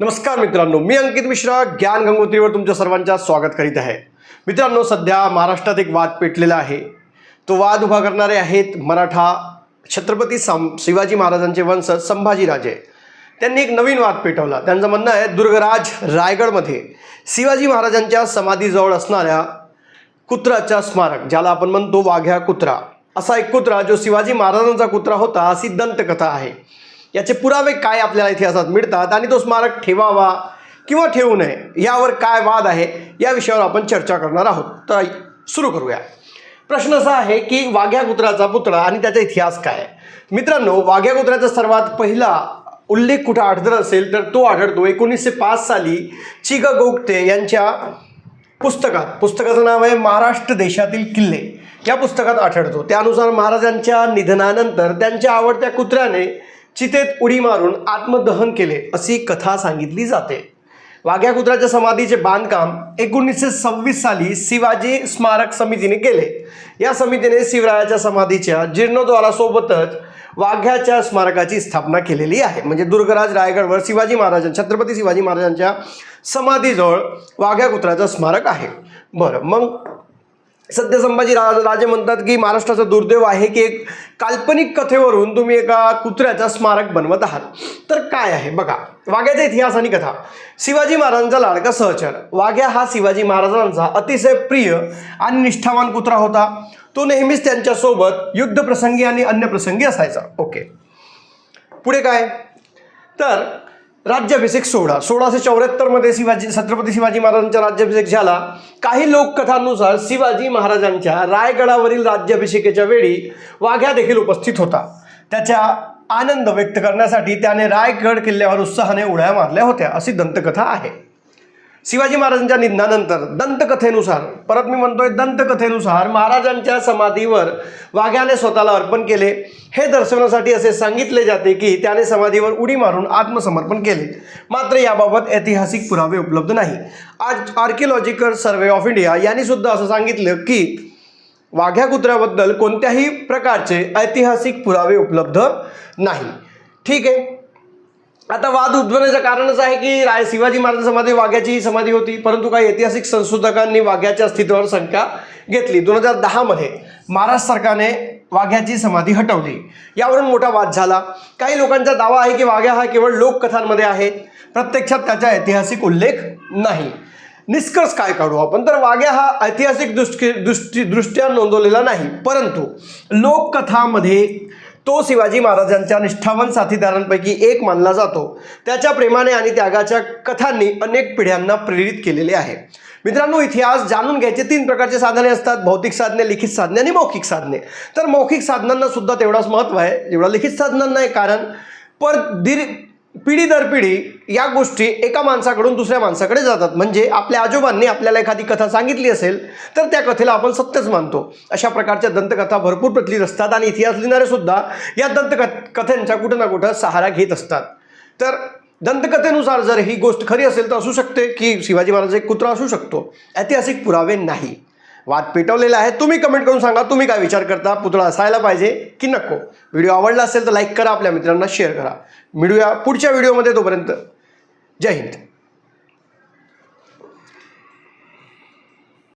नमस्कार मित्रांनो मी अंकित मिश्रा ज्ञान गंगोत्रीवर तुमच्या सर्वांच्या स्वागत करीत आहे. मित्रांनो सध्या महाराष्ट्रात एक वाद पेटलेला आहे. तो वाद उभा करणारे आहेत मराठा छत्रपती सं शिवाजी महाराजांचे वंशज संभाजीराजे त्यांनी एक नवीन वाद पेटवला. त्यांचं म्हणणं आहे दुर्गराज रायगडमध्ये शिवाजी महाराजांच्या समाधीजवळ असणाऱ्या कुत्राच्या स्मारक ज्याला आपण म्हणतो वाघ्या कुत्रा. असा एक कुत्रा जो शिवाजी महाराजांचा कुत्रा होता अशी दंतकथा आहे. याचे पुरावे काय आपल्याला इतिहासात मिळतात आणि तो स्मारक ठेवावा किंवा ठेवू नये यावर काय वाद आहे या विषयावर आपण चर्चा करणार आहोत. तर सुरू करूया. प्रश्न असा आहे की वाघ्या कुत्र्याचा पुतळा आणि त्याचा इतिहास काय? आहे? मित्रांनो वाघ्या कुत्र्याचा सर्वात पहिला उल्लेख कुठं आढळत असेल तर तो आढळतो एकोणीसशे पाच साली चिग गोगटे यांच्या पुस्तकात. पुस्तकाचं नाव आहे महाराष्ट्र देशातील किल्ले. या पुस्तकात आढळतो. त्यानुसार महाराजांच्या निधनानंतर त्यांच्या आवडत्या कुत्र्याने चितेत उडी मारून आत्मदहन केले अशी कथा सांगितली जाते. वाघ्या कुत्राच्या समाधीचे बांधकाम एकोणीसशे सव्वीस साली शिवाजी स्मारक समितीने केले. या समितीने शिवरायाच्या समाधीच्या जीर्णोद्वारासोबतच वाघ्याच्या स्मारकाची स्थापना केलेली आहे. म्हणजे दुर्गराज रायगडवर शिवाजी महाराजांच्या छत्रपती शिवाजी महाराजांच्या समाधीजवळ वाघ्या कुत्राचं स्मारक आहे. बरं मग सध्या संभाजी रा राजे म्हणतात की महाराष्ट्राचा दुर्दैव आहे की एक काल्पनिक कथेवरून तुम्ही एका कुत्र्याचा स्मारक बनवत आहात. तर काय आहे? बघा वाघ्याचा इतिहास आणि कथा. शिवाजी महाराजांचा लाडका सहचर. वाघ्या हा शिवाजी महाराजांचा अतिशय प्रिय आणि निष्ठावान कुत्रा होता. तो नेहमीच त्यांच्यासोबत युद्धप्रसंगी आणि अन्य प्रसंगी असायचा. ओके. पुढे काय? तर राज्याभिषेक सोहळा. सोळाशे चौऱ्याहत्तरमध्ये शिवाजी छत्रपती शिवाजी महाराजांचा राज्याभिषेक झाला. काही लोककथांनुसार शिवाजी महाराजांच्या रायगडावरील राज्याभिषेकाच्या वेळी वाघ्या देखील उपस्थित होता. त्याच्या आनंद व्यक्त करण्यासाठी त्याने रायगड किल्ल्यावर उत्साहाने उड्या मारल्या होत्या अशी दंतकथा आहे. शिवाजी महाराजांच्या निधनानंतर दंतकथेनुसार परत मी म्हणतोय दंतकथेनुसार महाराजांच्या समाधीवर वाघ्याने स्वतःला अर्पण केले. हे दर्शवण्यासाठी असे सांगितले जाते की त्याने समाधीवर उडी मारून आत्मसमर्पण केले. मात्र याबाबत ऐतिहासिक पुरावे उपलब्ध नाही. आज आर्किओलॉजिकल सर्वे ऑफ इंडिया यांनी सुद्धा असं सांगितलं की वाघ्या कुत्र्याबद्दल कोणत्याही प्रकारचे ऐतिहासिक पुरावे उपलब्ध नाही. ठीक आहे? आता वाद उद्भवण्याचं कारणच आहे की राय शिवाजी महाराज समाधी वाघ्याची समाधी होती परंतु काही ऐतिहासिक संशोधकांनी वाघ्याच्या अस्तित्वावर शंका घेतली. दोन हजार दहामध्ये महाराष्ट्र सरकारने वाघ्याची समाधी हटवली. यावरून मोठा वाद झाला. काही लोकांचा दावा आहे की वाघ्या हा केवळ लोककथांमध्ये आहे. प्रत्यक्षात त्याचा ऐतिहासिक उल्लेख नाही. निष्कर्ष काय काढू आपण? तर वाघ्या हा ऐतिहासिक दृष्टी दृष्टी दृष्ट्या नोंदवलेला नाही. परंतु लोककथामध्ये तो शिवाजी महाराजांच्या निष्ठावन साथीदारांपैकी एक मानला जातो. त्याच्या प्रेमाने आणि त्यागाच्या कथांनी अनेक पिढ्यांना प्रेरित केलेले आहे. मित्रांनो इतिहास जाणून घ्यायचे तीन प्रकारचे साधने असतात. भौतिक साधने लिखित साधने आणि मौखिक साधने. तर मौखिक साधनांना सुद्धा तेवढाच महत्त्व आहे. जेवढा लिखित साधनांना आहे कारण पर दीर्घ पिढी दर पिढी या गोष्टी एका माणसाकडून दुसऱ्या माणसाकडे जातात. म्हणजे आपल्या आजोबांनी आपल्याला एखादी कथा सांगितली असेल तर त्या कथेला आपण सत्यच मानतो. अशा प्रकारच्या दंतकथा भरपूर प्रचलित असतात आणि इतिहास लिहिणारे सुद्धा या दंतकथ कथांचा कुठं ना कुठं सहारा घेत असतात. तर दंतकथेनुसार जर ही गोष्ट खरी असेल तर असू शकते की शिवाजी महाराज एक कुत्रा असू शकतो. ऐतिहासिक पुरावे नाही. वाद पेटवलेला आहे. तुम्ही कमेंट करून सांगा तुम्ही काय विचार करता पुतळा असायला पाहिजे की नको? व्हिडिओ आवडला असेल तर लाईक करा आपल्या मित्रांना शेअर करा. मिळूया पुढच्या व्हिडिओमध्ये तोपर्यंत. जय हिंद.